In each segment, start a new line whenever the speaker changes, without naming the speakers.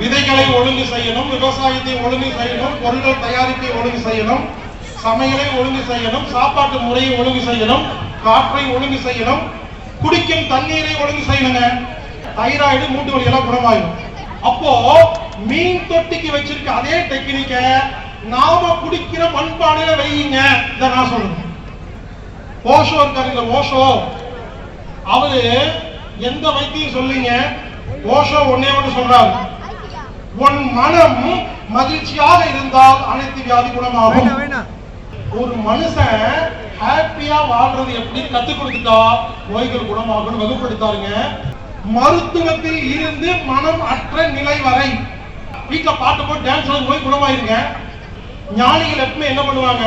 விதைகளை ஒழுங்கு செய்யணும் விவசாயத்தை ஒழுங்கு செய்யணும் பொருட்கள் தயாரிப்பை ஒழுங்கு செய்யணும் சமையலை ஒழுங்கு செய்யணும் சாப்பாட்டு முறையை ஒழுங்கு செய்யணும் காற்றை ஒழுங்கு செய்யணும் குடிக்கும் தண்ணீரை ஒழுங்கு செய்யணுங்க. தைராய்டு மூட்டு வலி எல்லாம் குணமாயிடும் அப்போ மீன் தொட்டிக்கு வச்சிருக்க அதே டெக்னிக்க நாம குடிக்கிற மண்பானையில வையுங்க. இத நான் சொல்றேன். ஓஷோ இருக்காருங்க ஓஷோ. அவரு எந்த வைத்தியம் சொல்லிங்க? ஓஷோ ஒன்னே ஒன்று சொல்றாரு. உன் மனம் மகிழ்ச்சியாக இருந்தால் அனைத்து வியாதி குணமாகும். ஒரு மனுஷன் ஹாப்பியா வாழ்றது எப்படி கத்து கொடுத்துட்டா நோய்கள் குணமாகும் வகுப்படுத்தாருங்க. மருத்துவத்தில் இருந்து மனம் அற்ற நிலை வரை. வீட்டுல பாட்டு போட்டு டான்ஸ் நோய் குணமாயிருங்க. ஞானிகள் எப்பவுமே என்ன பண்ணுவாங்க?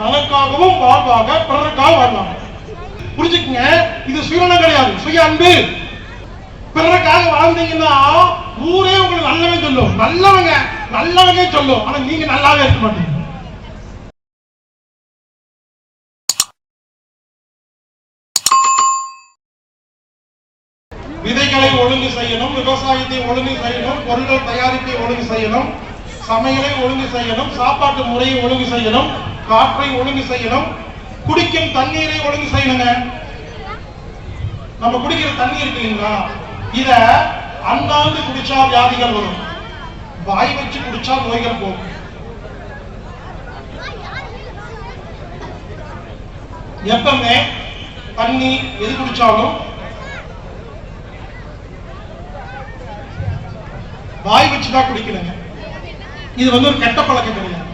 தனக்காகவும் வாழ்வாங்க பிறருக்காக வாழ்வாங்க. புரிஞ்சுக்குங்க? இது சுயநலம் கிடையாது. சுய அன்பு. பிறருக்காக வாழ்ந்தீங்கன்னா ஊரே உங்களுக்கு நல்லவன் சொல்லும். நல்லவங்க நல்லவனே சொல்லும். ஆனா நீங்க நல்லாவே இருக்க மாட்டீங்க. விதைகளை ஒழுங்கு செய்யணும் விவசாயத்தை ஒழுங்கு செய்யணும் பொருட்கள் தயாரிப்பை ஒழுங்கு செய்யணும் சமையலை ஒழுங்கு செய்யணும் சாப்பாட்டு முறையை ஒழுங்கு செய்யணும் காற்றை ஒழுங்கு செய்யணும் குடிக்கும் தண்ணீரை ஒழுங்கு செய்யணுங்க. நம்ம குடிக்கிற தண்ணி இருக்கு இல்லைங்களா? இத அண்ணாந்து குடிச்சா வியாதிகள் வரும். வாய் வச்சு குடிச்சா நோய்கள் போகும். எப்பவுமே தண்ணி எது குடிச்சாலும் வாய் வச்சு தான் குடிக்கணுங்க. இது வந்து ஒரு கெட்ட பழக்கம் கிடையாது.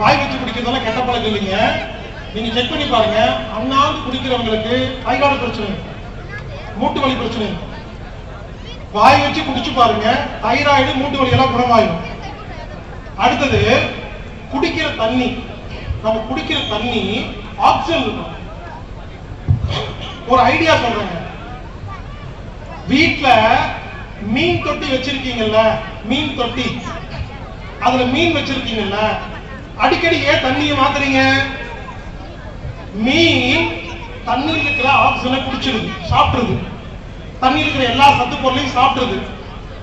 வாய் வச்சு குடிக்கிறதெல்லாம் கெட்ட பழக்கம் இல்லைங்க. நீங்க செக் பண்ணி பாருங்க. அண்ணாந்து குடிக்கிறவங்களுக்கு தைராய்டு பிரச்சனை மூட்டு வலி பிரச்சனை வாய் வச்சு குடிச்சு பாருங்க. தைராய்டு மூட்டு வலி எல்லாம் குணமாயிடும். அடுத்தது குடிக்கிற தண்ணி. நம்ம குடிக்கிற தண்ணி ஆக்சிஜன் இருக்கும். ஒரு ஐடியா சொல்றேங்க. வீட்டுல மீன் தொட்டி வச்சிருக்கீங்கல்ல மீன் தொட்டி. அதுல மீன் வச்சிருக்கீங்கல்ல அடிக்கடி ஏன் தண்ணியை மாத்துறீங்க? மீன் தண்ணியில் இருக்கிற ஆக்சிஜனை குடிச்சிருது சாப்பிடுது. தண்ணி இருக்கிற எல்லா சத்து பொருளையும் சாப்பிடுது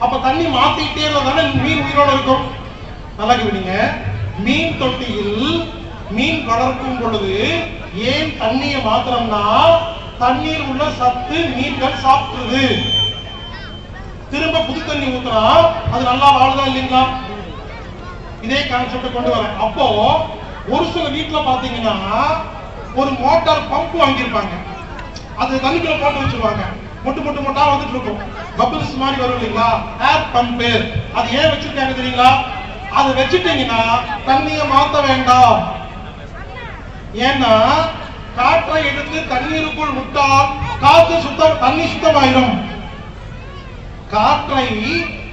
அப்ப தண்ணி மாத்திக்கிட்டே இருந்தா மீன் உயிரோட இருக்கும்? நல்லா கேட்டீங்க மீன் தொட்டியில் மீன் வளர்க்கும் பொழுது ஏன் தண்ணியை மாத்திரம்னா தண்ணீர் உள்ள சத்து மீன்கள் சாப்பிடுது. திரும்ப புது தண்ணி ஊத்துனா அது நல்லா வாழுதா இல்லைங்களா? இதே கான்செப்ட் கொண்டு வரேன். அப்போ ஒரு சில வீட்டுல பாத்தீங்கன்னா ஒரு மோட்டார் பம்ப் வாங்கியிருப்பாங்க. அது தண்ணிக்குள்ள போட்டு வச்சிருவாங்க. மொட்டு மொட்டு முட்டா வந்துட்டு இருக்கும். பபிள்ஸ் மாதிரி வரும் இல்லைங்களா? ஏர் பம்ப் அது ஏன் வச்சிருக்காங்க தெரியுங்களா? அதை வச்சுட்டீங்கன்னா தண்ணியை மாத்த வேண்டாம். ஏன்னா காற்றை எடுத்து தண்ணீருக்குள் விட்டால் காற்று சுத்தம் தண்ணி சுத்தமாயிடும் காற்றை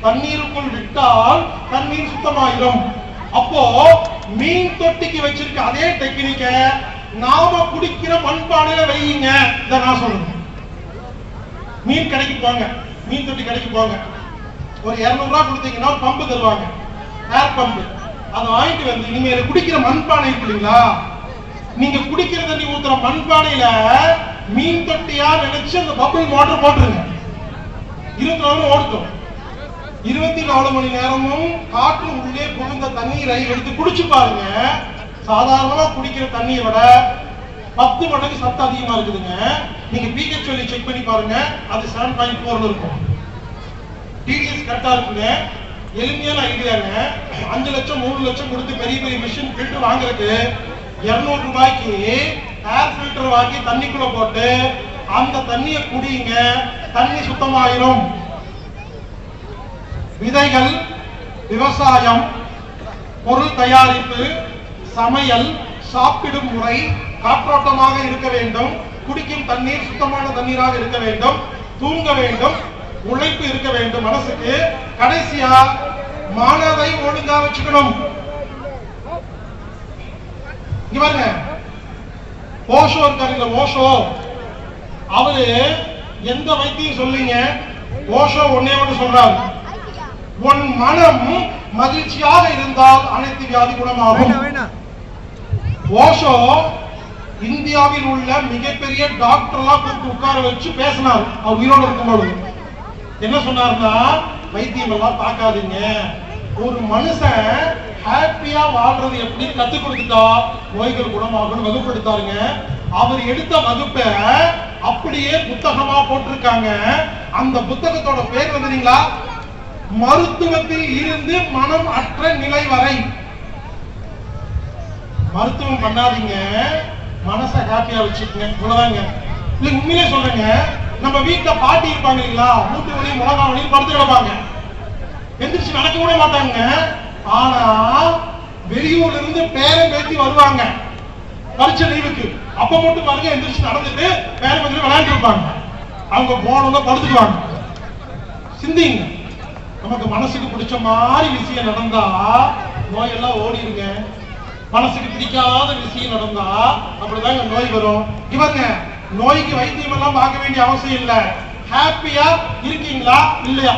தண்ணீருக்குள் விட்டால் தண்ணீர் சுத்தமாயிடும் அப்போ மீன் தொட்டிக்கு வச்சிருக்க அதே டெக்னிக்க நாம குடிக்கிற மண்பானையில வையுங்க. இதை நான் சொல்றேன். மீன் கடைக்கு போங்க. மீன் தொட்டி கடைக்கு போங்க. ஒரு 200 ரூபாய் கொடுத்தீங்கன்னா பம்பு தருவாங்க. ஏர் பம்பு அதை வாங்கிட்டு வந்து நீங்க குடிக்கிற மண்பானை இருக்கு இல்லைங்களா? நீங்க குடிக்கிற தண்ணி ஊத்துற மண்பானையில மீன் தொட்டியா நினைச்சு அந்த பப்பிள் மோட்டர் போட்டுருங்க. இருபத்தி நாலு ஓடுத்தோம் இருபத்தி நாலு மணி நேரமும் காற்று உள்ளே புகுந்த தண்ணீரை எடுத்து குடிச்சு பாருங்க. சாதாரணமா குடிக்கிற தண்ணியை விட பத்து மடங்கு சத்து அதிகமா இருக்குதுங்க. நீங்க பிஹெச் வேல்யூ செக் பண்ணி பாருங்க. அது செவன் பாயிண்ட் ஃபோர்ல இருக்கும். டிடிஎஸ் கரெக்டா இருக்குங்க. எளிமையான ஐடியாங்க அஞ்சு லட்சம் மூணு லட்சம் கொடுத்து பெரிய பெரிய மிஷின் ஃபில்டர் வாங்குறதுக்கு இருநூறு ரூபாய்க்கு ஏர் ஃபில்டர் வாங்கி தண்ணிக்குள்ள போட்டு அந்த தண்ணியை குடிங்க. தண்ணி சுத்தமாயிரும். விதைகள் விவசாயம் பொருள் தயாரிப்பு சமையல் சாப்பிடும் முறை காற்றோட்டமாக இருக்க வேண்டும். குடிக்கும் தண்ணீர் சுத்தமான தண்ணீராக இருக்க வேண்டும். தூங்க வேண்டும். உழைப்பு இருக்க வேண்டும். மனசுக்கு கடைசியா மனதை ஒழுங்கா வச்சுக்கணும். இங்க பாருங்க. ஓஷோ இருக்காருங்க ஓஷோ. அவரு எந்த வைத்தியம் சொல்லிங்க ஓஷோ ஒன்னே ஒன்று சொல்றாரு. உன் மனம் மகிழ்ச்சியாக இருந்தால் அனைத்து வியாதி குணமாகும். ஓஷோ இந்தியாவில் உள்ள மிகப்பெரிய டாக்டர்லாம் கூப்பிட்டு உட்கார வச்சு பேசினார். அவர் உயிரோடு இருக்கும்போது என்ன சொன்னார்னா வைத்தியம் எல்லாம் பார்க்காதீங்க. ஒரு மனுஷன் ஹாப்பியா வாழ்றது எப்படி கத்து கொடுத்துட்டா நோய்கள் குணமாகும்னு வகுப்படுத்தாருங்க. அவர் எடுத்த வகுப்பை அப்படியே புத்தகமா போட்டிருக்காங்க. அந்த புத்தகத்தோட பேர் வந்துறீங்களா மருத்துவத்தில் இருந்து மனம் அற்ற நிலை வரை. மருத்துவம் பண்ணாதீங்க. மனசை ஹாப்பியா வச்சுக்கோங்க. இவ்வளவுதாங்க. இல்ல உண்மையிலே சொல்றேங்க. நம்ம வீட்டுல பாட்டி இருப்பாங்க இல்லைங்களா? மூட்டு வலி முழங்கா வலி படுத்து கிடப்பாங்க. எந்திரிச்சு நடக்க கூட மாட்டாங்க. ஆனா வெளியூர்ல இருந்து பேரன் பேத்தி வருவாங்க. பரிச்சை லீவுக்கு அப்ப மட்டும் பாருங்க எந்திரிச்சு நடந்துட்டு பேரன் பேத்தி விளையாண்டு இருப்பாங்க. அவங்க போனவங்க படுத்துக்குவாங்க சிந்திங்க. நமக்கு மனசுக்கு பிடிச்ச மாதிரி விஷயம் நடந்தா நோயெல்லாம் ஓடிடுங்க. மனசுக்கு பிடிக்காத விஷயம் நடந்தா அப்படிதாங்க நோய் வரும். இவங்க நோய்க்கு வைத்தியம் எல்லாம் பார்க்க வேண்டிய அவசியம் இல்ல. ஹாப்பியா இருக்கீங்களா? இல்லையா?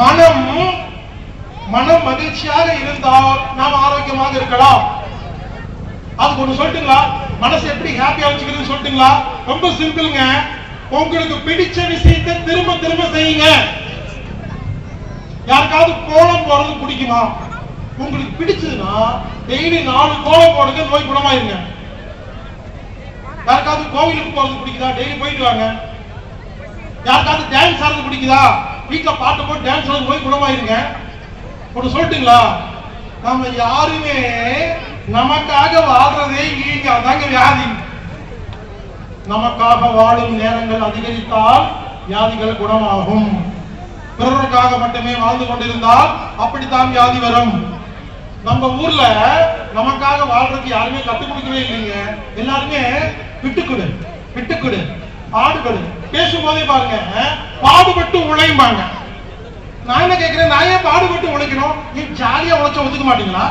மனம் மனம் மகிழ்ச்சியாக இருந்தால் நாம் ஆரோக்கியமாக இருக்கலாம். அதுக்கு ஒண்ணு சொல்லட்டுங்களா மனசு எப்படி ஹாப்பியா வச்சுக்கிறது சொல்லட்டுங்களா ரொம்ப சிம்பிள்ங்க உங்களுக்கு பிடிச்ச விஷயத்தை திரும்ப திரும்ப செய்யுங்க. யாருக்காவது கோலம் போடுறது பிடிக்குமா? உங்களுக்கு பிடிச்சதுன்னா டெய்லி நாலு கோலம் போடுங்க நோய் குணமாயிருங்க. யாருக்காவது கோவிலுக்கு போறது பிடிக்குதா? டெய்லி போயிட்டு வாங்க. யாருக்காவது டான்ஸ் ஆடுறது பிடிக்குதா? வீட்டுல பாட்டு போட்டு டான்ஸ் ஆடுறது நோய் குணமாயிருங்க. ஒன்று சொல்லட்டுங்களா? நம்ம யாருமே நமக்காக வாழ்றதே இல்லைங்க. அதாங்க வியாதி. நமக்காக வாழும் நேரங்கள் அதிகரித்தால் வியாதிகள் குணமாகும். பிறருக்காக மட்டுமே வாழ்ந்து கொண்டிருந்தால் அப்படித்தான் வியாதி வரும். நம்ம ஊர்ல நமக்காக வாழ்றதுக்கு யாருமே கத்துக் கொடுக்கவே இல்லைங்க. எல்லாருமே விட்டுக்குடு விட்டுக்குடு பாடுபடு பேசும்போதே பாருங்க பாடுபட்டு உழைம்பாங்க. நான் என்ன கேட்கிறேன் நான் ஏன் பாடுபட்டு உழைக்கணும்? நீ ஜாலியா உழைச்ச ஒத்துக்க மாட்டீங்களா?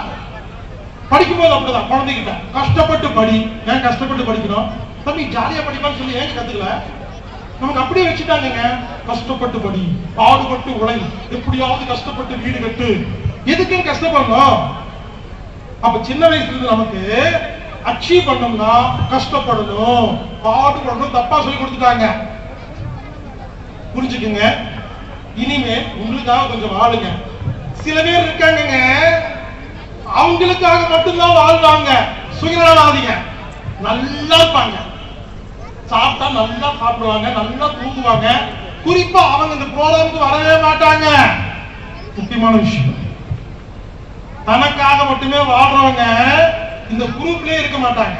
படிக்கும்போது அப்படிதான் குழந்தைகிட்ட. கஷ்டப்பட்டு படி. ஏன் கஷ்டப்பட்டு படிக்கணும்? தம்பி ஜாலியா படிப்பான்னு சொல்லி ஏன் கத்துக்கல? நமக்கு அப்படியே வச்சுட்டாங்க கஷ்டப்பட்டு படி பாடுபட்டு உழை. எப்படியாவது கஷ்டப்பட்டு வீடு கட்டு. எதுக்கு கஷ்டப்படணும் அப்ப சின்ன வயசுல இருந்து நமக்கு அச்சீவ் பண்ணோம்னா கஷ்டப்படணும். பாடுபடணும் தப்பா சொல்லி கொடுத்துட்டாங்க. புரிஞ்சுக்குங்க? இனிமே உங்களுக்காக கொஞ்சம் வாழுங்க. சில பேர் இருக்காங்கங்க அவங்களுக்காக மட்டும்தான் வாழ்வாங்க. சுயநலவாதிங்க நல்லா இருப்பாங்க. சாப்பிட்டா நல்லா சாப்பிடுவாங்க நல்லா தூங்குவாங்க. குறிப்பா அவங்க இந்த ப்ரோக்ராமுக்கு வரவே மாட்டாங்க. முக்கியமான விஷயம். தனக்காக மட்டுமே வாழ்றவங்க இந்த குரூப்லயே இருக்க மாட்டாங்க.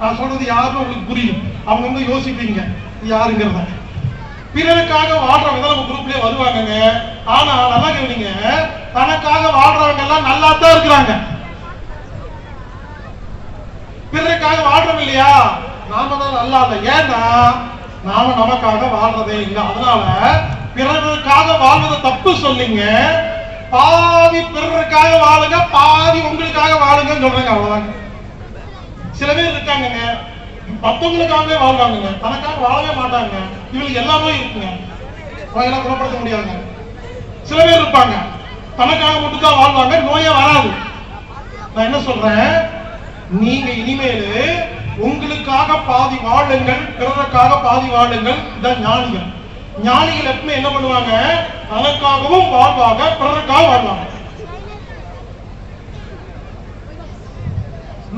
நான் சொல்றது யாருக்கும் உங்களுக்கு புரியும். அவங்க வந்து யோசிப்பீங்க யாருங்கிறத. பிறருக்காக வாழ்றவங்க தான் நம்ம குரூப்லயே வருவாங்க ஆனா நல்லா கவனிங்க தனக்காக வாழ்றவங்க எல்லாம் நல்லா தான் இருக்கிறாங்க. பிறருக்காக வாழ்றோம் இல்லையா? நாம தான் நல்லா இல்லை ஏன்னா நாம நமக்காக வாழ்றதே இல்லை. அதனால பிறருக்காக வாழ்வதை தப்பு சொல்லிங்க பாதி பிறருக்காக வாழுங்க பாதி உங்களுக்காக வாழுங்கன்னு சொல்றாங்க அவ்வளவுதாங்க சில பேர் இருக்காங்கங்க மத்தவங்களுக்காகவே வாழ்றாங்க தனக்காக வாழவே மாட்டாங்க. இவங்களுக்கு எல்லாமே இருக்குங்க. நோயெல்லாம் குணப்படுத்த முடியாதுங்க. சில பேர் இருப்பாங்க தனக்காக மட்டும்தான் வாழ்வாங்க நோயே வராது. நான் என்ன சொல்றேன்? நீங்க இனிமேல் உங்களுக்காக பாதி வாழுங்கள் பிறருக்காக பாதி வாழுங்கள் இதான் ஞானிகள். ஞானிகள் எப்பவுமே என்ன பண்ணுவாங்க? தனக்காகவும் வாழ்வாங்க பிறருக்காக வாழ்வாங்க.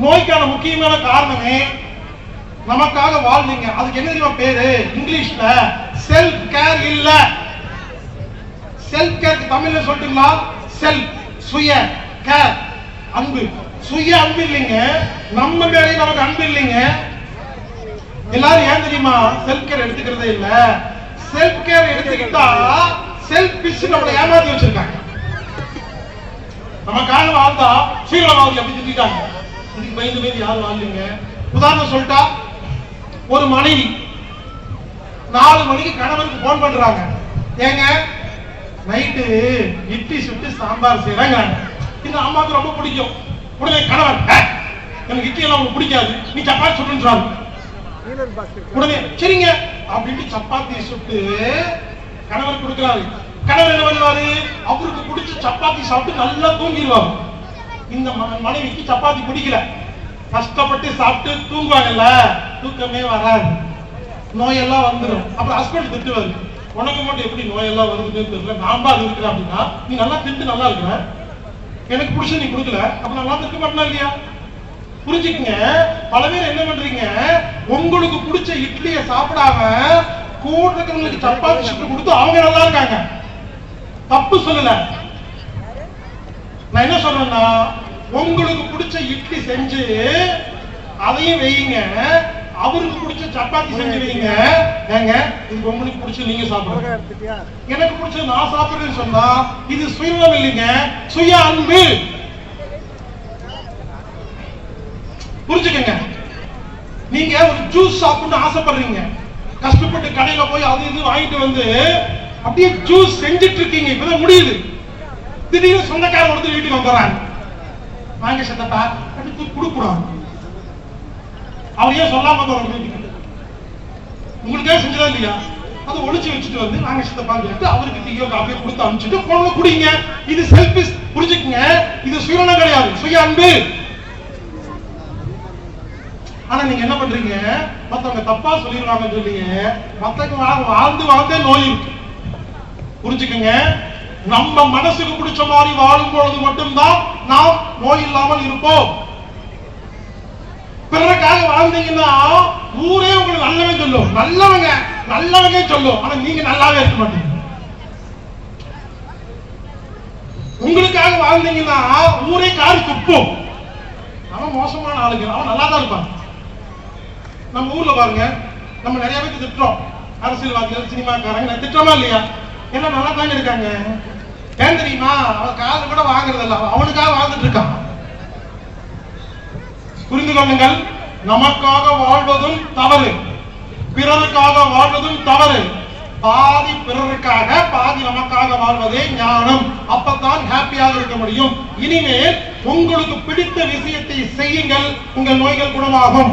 நோய்க்கான முக்கியமான காரணமே நமக்காக வாழ்ந்தீங்க. அதுக்கு என்ன தெரியுமா பேரு? இங்கிலீஷ்ல செல்ஃப் கேர் இல்ல. செல்ஃப் கேர் தமிழ்ல சொல்லிட்டுங்களா செல்ஃப் சுய கேர் அன்பு. சுய அன்பு இல்லைங்க. நம்ம மேலே நமக்கு அன்பு இல்லைங்க. எல்லாரும் ஏன் தெரியுமா? செல்ஃப் கேர் எடுத்துக்கிறதே இல்ல. செல்ஃப் கேர் எடுத்துக்கிட்டா செல்ஃபிஷ் நம்மளை ஏமாத்தி வச்சிருக்காங்க. நம்ம நமக்காக வாழ்ந்தா சீரவாதி அப்படி திட்டாங்க இதுக்கு பயந்து பயந்து யாரும் வாழ்லீங்க உதாரணம் சொல்லிட்டா ஒரு மனைவி நாலு மணிக்கு கணவனுக்கு போன் பண்றாங்க. ஏங்க நைட்டு இட்லி சுட்டு சாம்பார் செய்யறாங்க இந்த அம்மாவுக்கு ரொம்ப பிடிக்கும். உடனே கணவன் "ஏய், எனக்கு இட்லி எல்லாம் உனக்கு பிடிக்காது. நீ சப்பாத்தி சுட்டுன்றாங்க உடனே சரிங்க. அப்படின்ட்டு சப்பாத்தி சுட்டு கணவர் கொடுக்கிறாரு. கணவர் என்ன பண்ணுவாரு? அவருக்கு பிடிச்ச சப்பாத்தி சாப்பிட்டு நல்லா தூங்கிடுவாரு. இந்த மனைவிக்கு சப்பாத்தி பிடிக்கல. கஷ்டப்பட்டு சாப்பிட்டு தூங்குவாங்கல்ல தூக்கமே வராது. நோயெல்லாம் வந்துடும் அப்புறம் ஹஸ்பண்ட் திட்டுவாரு. உனக்கு மட்டும் எப்படி நோயெல்லாம் வருதுன்னு தெரியல. நான் தான் இருக்கிறேன் அப்படின்னா நீ நல்லா திட்டு நல்லா இருக்கிற. எனக்கு பிடிச்ச நீ கொடுக்கல. அப்ப நல்லா இருக்க மாட்டேனா இல்லையா புரிஞ்சுக்கங்க. பல பேர் என்ன பண்றீங்க? உங்களுக்கு பிடிச்ச இட்லியை சாப்பிடாம கூட இருக்கிறவங்களுக்கு சப்பாத்தி சுட்டு கொடுத்து அவங்க நல்லா இருக்காங்க. தப்பு சொல்லல. நான் என்ன சொல்றேன்னா உங்களுக்கு பிடிச்ச இட்லி செஞ்சு அதையும் வையுங்க. அவருக்கு பிடிச்ச சப்பாத்தி செஞ்சு வைங்க. ஏங்க இது உங்களுக்கு பிடிச்ச நீங்க சாப்பிடுங்க. எனக்கு பிடிச்ச நான் சாப்பிடுறேன்னு சொன்னா இது சுயநலம் இல்லைங்க. சுய அன்பு. புரிஞ்சுக்கங்க. நீங்க ஒரு ஜூஸ் சாப்பிடணும்னு ஆசைப்படுறீங்க. கஷ்டப்பட்டு கடையில போய் அது இது வாங்கிட்டு வந்து அப்படியே ஜூஸ் செஞ்சுட்டு இருக்கீங்க இப்பதான் முடியுது. திடீர்னு சொந்தக்காரன் ஒருத்தர் வீட்டுக்கு வந்துடுறாங்க வாங்க சத்தப்பா எடுத்து கொடுக்குறாங்க அவர் ஏன் சொல்லாம உங்களுக்கே செஞ்சதா இல்லையா? அதை ஒழிச்சு வச்சுட்டு வந்து நாங்க சித்தப்பா சொல்லிட்டு அவருக்கு டீயோ காஃபியோ கொடுத்து அனுப்பிச்சுட்டு குழந்தை குடிங்க. இது செல்ஃபிஷ் புரிஞ்சுக்குங்க. இது சுயநலம் கிடையாது. சுய அன்பு. ஆனா நீங்க என்ன பண்றீங்க? மத்தவங்க தப்பா சொல்லிடுவாங்கன்னு சொல்லி மத்தவங்க வாழ்ந்து வாழ்ந்தே நோய் இருக்கு. புரிஞ்சுக்கங்க. நம்ம மனசுக்கு பிடிச்ச மாதிரி வாழும் பொழுது மட்டும்தான் நாம் நோய் இல்லாமல் இருப்போம். பிறருக்காக வாழ்ந்தீங்கன்னா ஊரே உங்களுக்கு நல்லவன் சொல்லும். நல்லவங்க நல்லவங்க சொல்லும். ஆனா நீங்க நல்லாவே இருக்க மாட்டீங்க. உங்களுக்காக வாழ்ந்தீங்கன்னா ஊரே காரி துப்பும். அவன் மோசமான ஆளுங்க. அவன் நல்லா தான் இருப்பான். நம்ம ஊர்ல பாருங்க. நம்ம நிறைய பேருக்கு திட்டுறோம். அரசியல்வாதிகள் சினிமாக்காரங்க. திட்டமா இல்லையா? என்ன நல்லா தாங்க இருக்காங்க. ஏன் தெரியுமா? அவன் காது கூட வாங்குறதில்ல. அவனுக்காக வாழ்ந்துட்டு இருக்கான். புரிந்து கொள்ளுங்கள் நமக்காக வாழ்வதும் தவறு. பிறருக்காக வாழ்வதும் தவறு. பாதி பிறருக்காக பாதி நமக்காக வாழ்வதே ஞானம். அப்பதான் ஹாப்பியாக இருக்க முடியும். இனிமேல் உங்களுக்கு பிடித்த விஷயத்தை செய்யுங்கள். உங்கள் நோய்கள் குணமாகும்.